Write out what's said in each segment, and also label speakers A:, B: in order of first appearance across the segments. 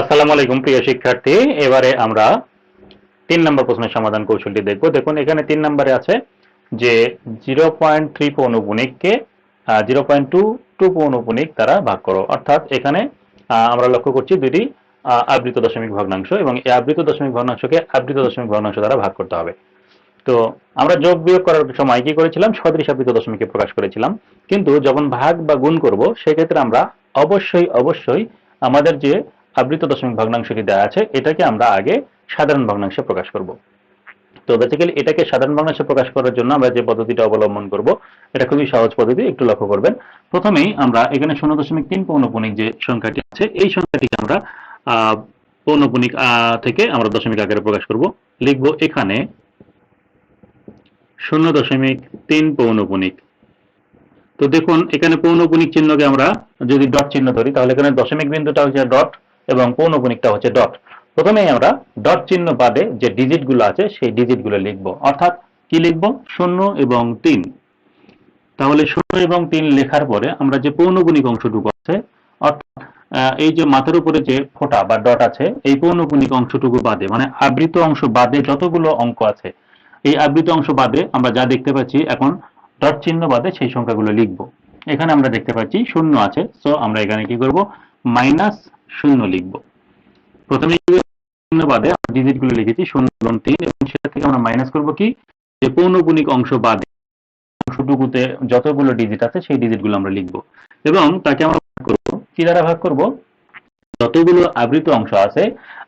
A: আসসালামু আলাইকুম, প্রিয় শিক্ষার্থী। এবারে আমরা তিন নম্বর প্রশ্নের সমাধান কৌশলটি দেখব। দেখুন, এখানে তিন নম্বরে আছে যে জিরো পয়েন্ট থ্রি পৌনপুনিককে জিরো পয়েন্ট টু টু পৌনপুনিক দ্বারা ভাগ করো। অর্থাৎ এখানে আমরা লক্ষ্য করছি দুটি আবৃত দশমিক ভগ্নাংশ এবং এই আবৃত দশমিক ভগ্নাংশকে আবৃত দশমিক ভগ্নাংশ দ্বারা ভাগ করতে হবে। তো আমরা যোগ বিয়োগ করার সময় কি করেছিলাম? সদৃশ আবৃত দশমিকে প্রকাশ করেছিলাম। কিন্তু যখন ভাগ বা গুণ করব, সেক্ষেত্রে আমরা অবশ্যই অবশ্যই আমাদের যে আবৃত দশমিক ভগ্নাংশটি দেওয়া আছে? এটাকে আমরা আগে সাধারণ ভগ্নাংশে প্রকাশ করব। তো বেসিক্যালি এটাকে সাধারণ ভগ্নাংশে প্রকাশ করার জন্য আমরা যে পদ্ধতিটা অবলম্বন করব এটা খুবই সহজ পদ্ধতি একটু লক্ষ্য করবেন। প্রথমেই আমরা এখানে শূন্য দশমিক তিন পৌনপুনিক যে সংখ্যাটি আছে এই সংখ্যাটিকে আমরা আহ, থেকে আমরা দশমিক আকারে প্রকাশ করব। লিখব এখানে শূন্য দশমিক তিন পৌনপুনিক। তো দেখুন এখানে পৌনপুনিক চিহ্নকে আমরা যদি ডট চিহ্ন ধরি তাহলে এখানে দশমিক বিন্দুটা হচ্ছে ডট এবং পৌনপুনিকটা হচ্ছে ডট। প্রথমেই আমরা ডট চিহ্ন বাদে যে ডিজিটগুলো আছে, সেই ডিজিটগুলো লিখব। অর্থাৎ কি লিখব? শূন্য এবং তিন। তাহলে শূন্য এবং তিন লেখার পরে আমরা যে পৌনগুণিক অংশটুকু আছে, অর্থাৎ এই যে মাথার উপরে যে ফোঁটা বা ডট আছে, এই পৌনগুণিক অংশটুকু বাদে মানে আবৃত অংশ বাদে যতগুলো অঙ্ক আছে, এই আবৃত অংশ বাদে আমরা যা দেখতে পাচ্ছি এখন, ডট চিহ্ন বাদে সেই সংখ্যাগুলো লিখব। এখানে আমরা দেখতে পাচ্ছি শূন্য আছে সো আমরা এখানে কি করব? মাইনাস শূন্য লিখব। প্রথমে শূন্য বাদে ডিজিটগুলো লিখেছি শূন্য তিন, এবং সেটা থেকে আমরা মাইনাস করব কি? যে পৌনগুণিক অংশ বাদে, অংশটুকুতে যতগুলো ডিজিট আছে, সেই ডিজিটগুলো আমরা লিখব। এবং তাকে আমরা ভাগ করব। কি দ্বারা ভাগ করব? যতগুলো আবৃত অংশ আছে,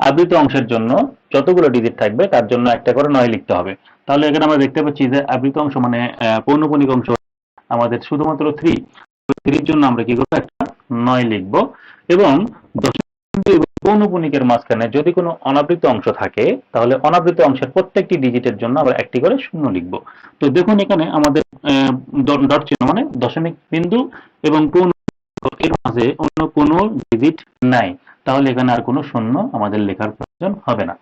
A: আবৃত অংশের জন্য যতগুলো ডিজিট থাকবে, তার জন্য একটা করে নয় লিখতে হবে। তাহলে এখানে আমরা দেখতে পাচ্ছি যে আবৃত অংশ মানে পৌনপুনিক অংশ আমাদের শুধুমাত্র থ্রি থ্রির জন্য আমরা কি করব? একটা নয় লিখব এবং দশমিক পৌনপুনিকের মাঝখানে যদি কোনো অনাবৃত অংশ থাকে, তাহলে অনাবৃত অংশের প্রত্যেকটি ডিজিটের জন্য আমরা একটি করে শূন্য লিখব। তো দেখুন এখানে আমাদের ডট চিহ্ন মানে দশমিক বিন্দু এবং পৌন এর মাঝে অন্য কোনো ডিজিট নাই। তাহলে এখানে আর কোনো শূন্য আমাদের লেখার প্রয়োজন হবে না।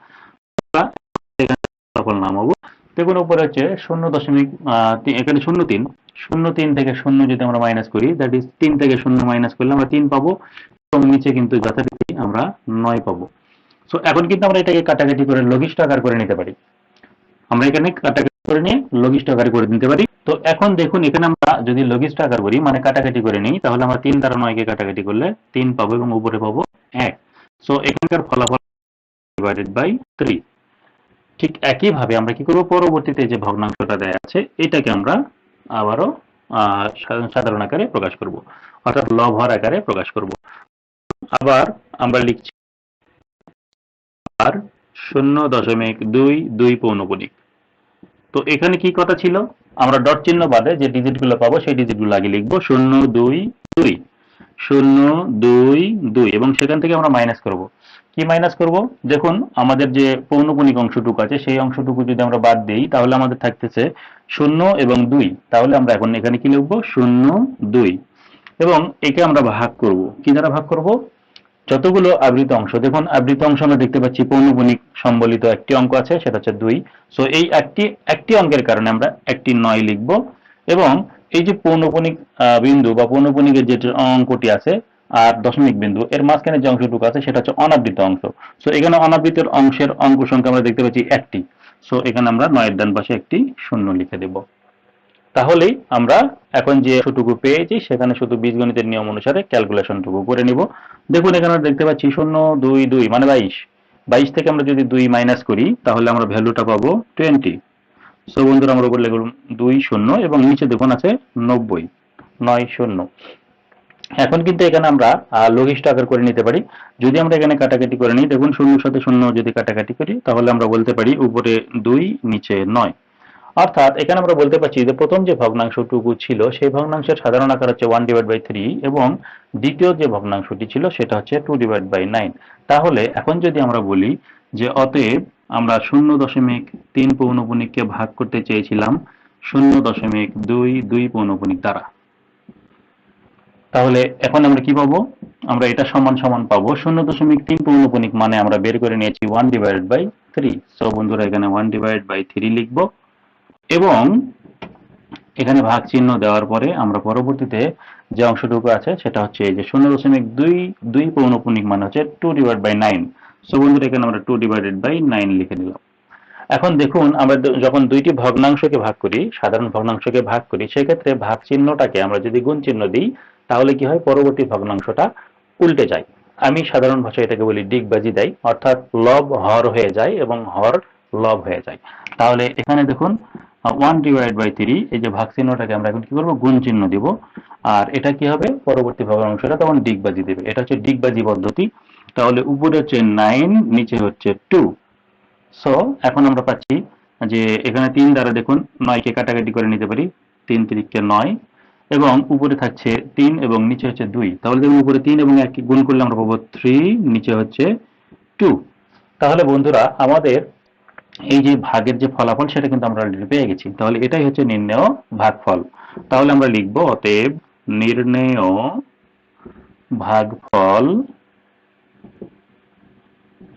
A: ফলাফল নামাবো। দেখুন উপরে হচ্ছে শূন্য দশমিক এখানে শূন্য তিন। শূন্য তিন থেকে শূন্য যদি আমরা মাইনাস করি দ্যাট ইজ তিন থেকে শূন্য মাইনাস করলে আমরা তিন পাবো এবং নিচে কিন্তু যথারীতি আমরা নয় পাবো। সো এখন কিন্তু আমরা এটাকে কাটাকাটি করে লঘিষ্ঠ আকার করে নিতে পারি। আমরা এখানে কাটাকাটি করে নিয়ে লঘিষ্ঠ আকার করে নিতে পারি। তো, এখন দেখুন, এখানে আমরা যদি লঘিষ্ঠ আকার করি মানে কাটাকাটি করে নিই, তাহলে আমরা তিন দ্বারা নয়কে কাটাকাটি করলে তিন পাবো এবং উপরে পাবো এক। সো এখানকার ফলাফল ডিভাইডেড বাই থ্রি ঠিক একইভাবে আমরা কি করব? পরবর্তীতে যে ভগ্নাংশটা দেয়া আছে, এটাকে আমরা আবারও সাধারণ আকারে প্রকাশ করব। অর্থাৎ লভর আকারে প্রকাশ করব। আবার আমরা লিখছি, আর শূন্য দশমিক দুই দুই পৌনপুনিক তো এখানে কি কথা ছিল? আমরা ডট চিহ্ন বাদে যে ডিজিটগুলো পাবো, সেই ডিজিটগুলো আগে লিখব। শূন্য দুই দুই। শূন্য দুই দুই। এবং সেখান থেকে আমরা মাইনাস করব। কি মাইনাস করব? দেখুন, আমাদের যে পৌনপুনিক অংশটুকু আছে, সেই অংশটুকু যদি আমরা বাদ দিই, তাহলে আমাদের থাকতেছে শূন্য এবং দুই। তাহলে আমরা এখন এখানে কি লিখব? শূন্য, দুই। এবং একে আমরা ভাগ করব। কি দ্বারা ভাগ করব? যতগুলো আবৃত অংশ, দেখুন, আবৃত অংশ আমরা দেখতে পাচ্ছি পৌনপুনিক সম্বলিত একটি অঙ্ক আছে, সেটা হচ্ছে দুই। সো এই একটি একটি অঙ্কের কারণে আমরা একটি নয় লিখব। এবং এই যে পৌনপুনিক বিন্দু বা পৌনপুনিকের যে অঙ্কটি আছে আর দশমিক বিন্দু। এর মাঝখানে যে অংশটুকু আছে, সেটা হচ্ছে অনাবৃত অংশ। সো এখানে অনাবৃতের অংশের অঙ্ক সংখ্যা আমরা দেখতে পাচ্ছি একটি। সো এখানে আমরা নয়ের ডান পাশে একটি শূন্য লিখে দেব। তাহলেই আমরা এখন যে অংশটুকু পেয়েছি, সেখানে শুধু বীজগণিতের নিয়ম অনুসারে ক্যালকুলেশনটুকু করে নিব। দেখুন, এখানে দেখতে পাচ্ছি শূন্য, দুই দুই মানে বাইশ। বাইশ থেকে আমরা যদি দুই মাইনাস করি, তাহলে আমরা ভ্যালুটা পাবো টোয়েন্টি। সো বন্ধুরা, আমরা উপর লিখলাম দুই, শূন্য, এবং নিচে দেখুন আছে নব্বই। নয়, শূন্য। এখন কিন্তু এখানে আমরা লঘিষ্ঠ আকার করে নিতে পারি। যদি আমরা এখানে কাটাকাটি করে নিই, দেখুন শূন্যর সাথে শূন্য যদি কাটাকাটি করি, তাহলে আমরা বলতে পারি উপরে দুই, নিচে নয়। অর্থাৎ এখানে আমরা বলতে পারছি যে প্রথম যে ভগ্নাংশটুকু ছিল, সেই ভগ্নাংশের সাধারণ আকার হচ্ছে ওয়ান ডিভাইড বাই থ্রি এবং দ্বিতীয় যে ভগ্নাংশটি ছিল, সেটা হচ্ছে টু ডিভাইড বাই নাইন তাহলে এখন যদি আমরা বলি যে অতএব আমরা শূন্য দশমিক তিন পৌনপুনিককে ভাগ করতে চেয়েছিলাম, শূন্য দশমিক দুই দুই পৌনপুনিক দ্বারা। তাহলে এখন আমরা কি পাবো? আমরা এটা সমান সমান পাবো। শূন্য দশমিক তিন পৌনপুনিক মানে আমরা বের করে নিয়েছি one divide by three so বন্ধুরা, এখানে ওয়ান ডিভাইড বাই থ্রি লিখব। এবং এখানে ভাগ চিহ্ন দেওয়ার পরে আমরা পরবর্তীতে যে অংশটুকু আছে, সেটা হচ্ছে এই যে শূন্য দশমিক দুই দুই পৌনপুনিক মানে হচ্ছে two divide by nine so বন্ধুরা, এখানে আমরা টু ডিভাইডেড বাই নাইন লিখে নিলাম এখন দেখুন, আমরা যখন দুইটি ভগ্নাংশকে ভাগ করি, সাধারণ ভগ্নাংশকে ভাগ করি, সেক্ষেত্রে ভাগ চিহ্নটাকে আমরা যদি গুণ চিহ্ন দিই তাহলে কি হয়? পরবর্তী ভগ্নাংশটা উল্টে যায়। আমি সাধারণ ভাষায় এটাকে বলি ডিগবাজি দেয়, অর্থাৎ লব, হর হয়ে যায় এবং হর, লব হয়ে যায়। তাহলে এখানে দেখুন ওয়ান ডিভাইড বাই থ্রি এই যে ভাগ চিহ্নটাকে আমরা এখন কি করব? গুণ চিহ্ন দিব। আর এটা কি হবে? পরবর্তী ভগ্নাংশটা তখন ডিগবাজি দেবে। এটা হচ্ছে ডিগবাজি পদ্ধতি। তাহলে উপরে হচ্ছে নাইন নিচে হচ্ছে টু সো এখন আমরা পাচ্ছি যে এখানে তিন দ্বারা দেখুন, নয়কে কাটাকাটি করে নিতে পারি। তিন তিরিককে নয়। এবং উপরে থাকছে তিন এবং নিচে হচ্ছে দুই। তাহলে দেখুন উপরে তিন এবং এক গুণ করলে আমরা পাবো থ্রি নিচে হচ্ছে টু তাহলে বন্ধুরা, আমাদের এই যে ভাগের যে ফলাফল, সেটা কিন্তু আমরা অলরেডি পেয়ে গেছি। তাহলে এটাই হচ্ছে নির্ণেয় ভাগফল। তাহলে আমরা লিখব, অতএব নির্ণেয় ভাগফল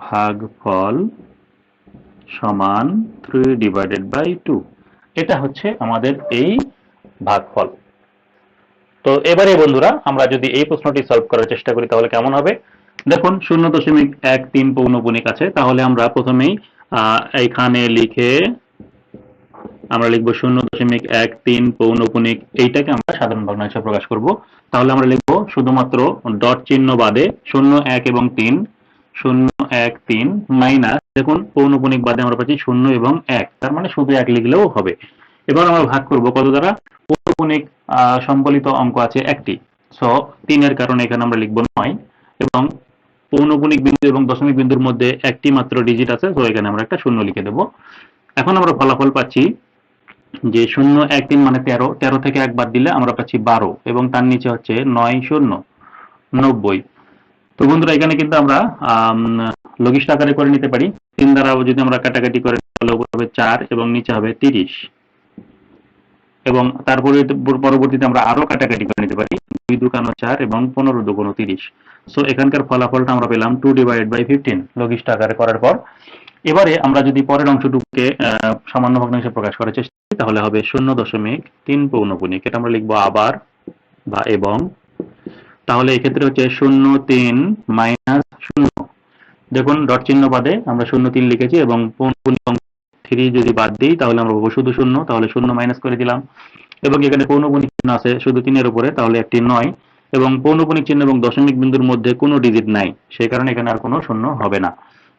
A: ভাগফল সমান থ্রি ডিভাইডেড বাই টু এটা হচ্ছে আমাদের এই ভাগফল। তো এবারে বন্ধুরা, আমরা যদি এই প্রশ্নটি সলভ করার চেষ্টা করি, তাহলে কেমন হবে? দেখুন, শূন্য দশমিক এক তিন পৌনপুনিক আছে, তাহলে আমরা প্রথমেই এইখানে লিখে আমরা লিখব শূন্য দশমিক এক তিন পৌনপুনিক এইটাকে আমরা সাধারণ ভগ্নাংশে প্রকাশ করব। তাহলে আমরা লিখব শুধুমাত্র ডট চিহ্ন বাদে শূন্য এক এবং তিন, শূন্য এক তিন মাইনাস, দেখুন পৌনপুনিক বাদে আমরা পাচ্ছি শূন্য এবং এক, তার মানে শুধু এক লিখলেও হবে। এবার আমরা ভাগ করব কত দ্বারা? আহ, সম্বলিত অঙ্ক আছে একটি। সো তিনের কারণে এখানে আমরা লিখব নয় এবং পৌনপুনিক বিন্দু এবং দশমিক বিন্দুর মধ্যে একটি মাত্র ডিজিট আছে তো এখানে আমরা একটা শূন্য লিখে দেব। এখন আমরা ফলাফল পাচ্ছি যে শূন্য এক তিন মানে তেরো তেরো থেকে একবার দিলে আমরা পাচ্ছি বারো এবং তার নিচে হচ্ছে নয় শূন্য নব্বই। তো বন্ধুরা এখানে কিন্তু আমরা লঘিষ্ঠ আকারে করে নিতে পারি। তিন দ্বারা যদি আমরা কাটাকাটি করে তাহলে উপরে হবে চার এবং নিচে হবে তিরিশ। এবং তারপরে পরবর্তীতে আমরা আরও কাটাকাটি করে নিতে পারি। দুই দুকানো চার এবং পনেরো দুগুণ তিরিশ। সো এখানকার ফলাফলটা আমরা পেলাম টু ডিভাইড বাই ফিফটিন লঘিষ্ঠ আকারে করার পর। এবারে আমরা যদি পরের অংশটুকুকে সামান্য ভগ্নাংশে প্রকাশ করার চেষ্টা করি, তাহলে হবে শূন্য দশমিক তিন পৌনপুনিক এটা আমরা লিখব আবার বা এবং। তাহলে এক্ষেত্রে হচ্ছে শূন্য তিন মাইনাস শূন্য। দেখুন ডট চিহ্ন বাদে আমরা শূন্য তিন লিখেছি এবং পৌনপুনিক থ্রি যদি বাদ দিই, তাহলে আমরা পাবো শুধু শূন্য, তাহলে শূন্য মাইনাস করে দিলাম। এবং এখানে পৌনপুনিক চিহ্ন আছে শুধু তিনের উপরে, তাহলে একটি নয়। এবং পৌনপুনিক চিহ্ন এবং দশমিক বিন্দুর মধ্যে কোনো ডিজিট নাই, সেই কারণে এখানে আর কোনো শূন্য হবে না।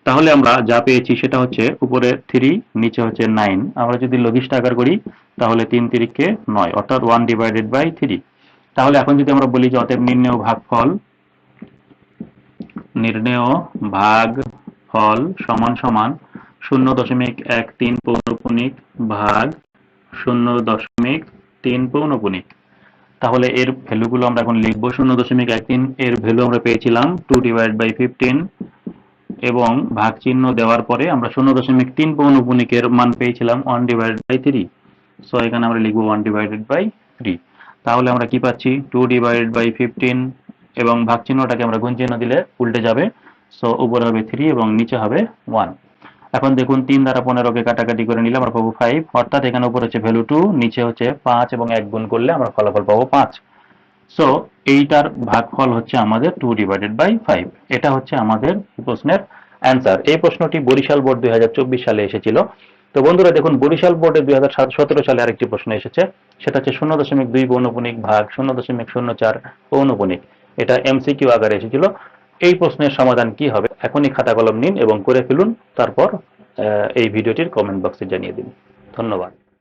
A: তাহলে আমরা যা পেয়েছি সেটা হচ্ছে উপরে থ্রি নিচে হচ্ছে নাইন আমরা যদি লঘিষ্ঠ আকার করি, তাহলে তিন তিরিখকে নয়, অর্থাৎ ওয়ান ডিভাইডেড বাই থ্রি তাহলে এখন যদি আমরা বলি যে অতএব নির্ণেয় ভাগফল, নির্ণেয় ভাগ ফল সমান সমান শূন্য দশমিক এক তিন পৌনপুনিক ভাগ শূন্য দশমিক তিন পৌনপুনিক তাহলে এর ভ্যালুগুলো আমরা এখন লিখব। শূন্য দশমিক এক তিন, এর ভ্যালু আমরা পেয়েছিলাম টু ডিভাইড বাই ফিফটিন এবং ভাগ চিহ্ন দেওয়ার পরে আমরা শূন্য দশমিক তিন পৌনপুনিকের মান পেয়েছিলাম one divide by three. So, এখানে আমরা লিখব ওয়ান ডিভাইডেড বাই থ্রি। তাহলে আমরা কি পাচ্ছি? টু ডিভাইডেড বাই ফিফটিন এবং ভাগ চিহ্নটাকে আমরা গুণ চিহ্ন দিলে উল্টে যাবে। সো, উপরে হবে থ্রি এবং নিচে হবে ওয়ান। এখন দেখুন, তিন দ্বারা পনেরোকে কাটাকাটি করে নিলে আমরা পাবো ফাইভ অর্থাৎ এখানে উপরে হচ্ছে ভ্যালু টু নিচে হচ্ছে পাঁচ এবং এক গুণ করলে আমরা ফলাফল পাবো পাঁচ। সো এইটার ভাগফল হচ্ছে আমাদের টু ডিভাইডেড বাই ফাইভ এটা হচ্ছে আমাদের প্রশ্নের অ্যান্সার এই প্রশ্নটি বরিশাল বোর্ড দুই হাজার চব্বিশ সালে এসেছিল। তো বন্ধুরা, দেখুন, বরিশাল বোর্ডে দুই হাজার সতেরো সালে আরেকটি প্রশ্ন এসেছে। সেটা হচ্ছে শূন্য দশমিক দুই পৌনপুনিক ভাগ, শূন্য দশমিক শূন্য চার পৌনপুনিক এটা এমসিকিউ আকারে এসেছিল। এই প্রশ্নের সমাধান কি হবে? এখনই খাতা কলম নিন এবং করে ফেলুন। তারপর এই ভিডিওটির কমেন্ট বক্সে জানিয়ে দিন। ধন্যবাদ।